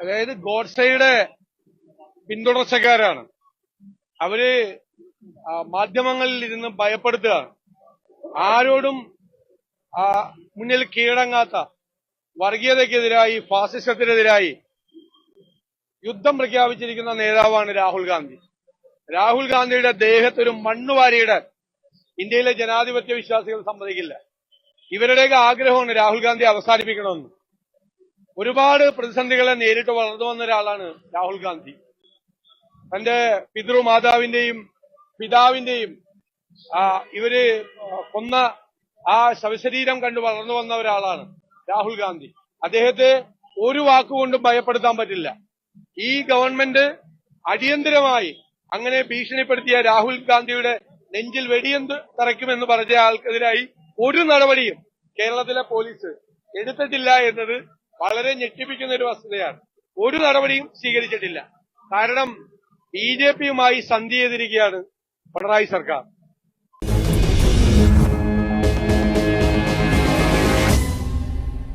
അതായത് ഗോഡ്സയുടെ പിന്തുടർച്ചക്കാരാണ്. അവർ മാധ്യമങ്ങളിൽ ഇരുന്ന് ഭയപ്പെടുത്തുകയാണ്. ആരോടും മുന്നിൽ കീഴടങ്ങാത്ത വർഗീയതയ്ക്കെതിരായി ഫാസിസത്തിനെതിരായി യുദ്ധം പ്രഖ്യാപിച്ചിരിക്കുന്ന നേതാവാണ് രാഹുൽ ഗാന്ധി. രാഹുൽ ഗാന്ധിയുടെ ദേഹത്തൊരു മണ്ണുവാരിയിടാൻ ഇന്ത്യയിലെ ജനാധിപത്യ വിശ്വാസികൾ സമ്മതിക്കില്ല. ഇവരുടെയൊക്കെ ആഗ്രഹമാണ് രാഹുൽ ഗാന്ധി അവസാനിപ്പിക്കണമെന്ന്. ഒരുപാട് പ്രതിസന്ധികളെ നേരിട്ട് വളർന്നു വന്ന ഒരാളാണ് രാഹുൽ ഗാന്ധി. തന്റെ പിതൃമാതാവിന്റെയും പിതാവിന്റെയും ഇവർ കൊന്ന ആ ശവശരീരം കണ്ടു വളർന്നു വന്ന ഒരാളാണ് രാഹുൽ ഗാന്ധി. അദ്ദേഹത്തെ ഒരു വാക്കുകൊണ്ടും ഭയപ്പെടുത്താൻ പറ്റില്ല. ഈ ഗവൺമെന്റ് അടിയന്തരമായി അങ്ങനെ ഭീഷണിപ്പെടുത്തിയ രാഹുൽ ഗാന്ധിയുടെ നെഞ്ചിൽ വെടിയെന്ത് തറയ്ക്കുമെന്ന് പറഞ്ഞ ആൾക്കെതിരായി ഒരു നടപടിയും കേരളത്തിലെ പോലീസ് എടുത്തിട്ടില്ല എന്നത് വളരെ ഞെട്ടിപ്പിക്കുന്ന ഒരു വസ്തുതയാണ്. ഒരു നടപടിയും സ്വീകരിച്ചിട്ടില്ല. കാരണം ബി ജെ പിയുമായി സന്ധി ചെയ്തിരിക്കുകയാണ് പിണറായി സർക്കാർ.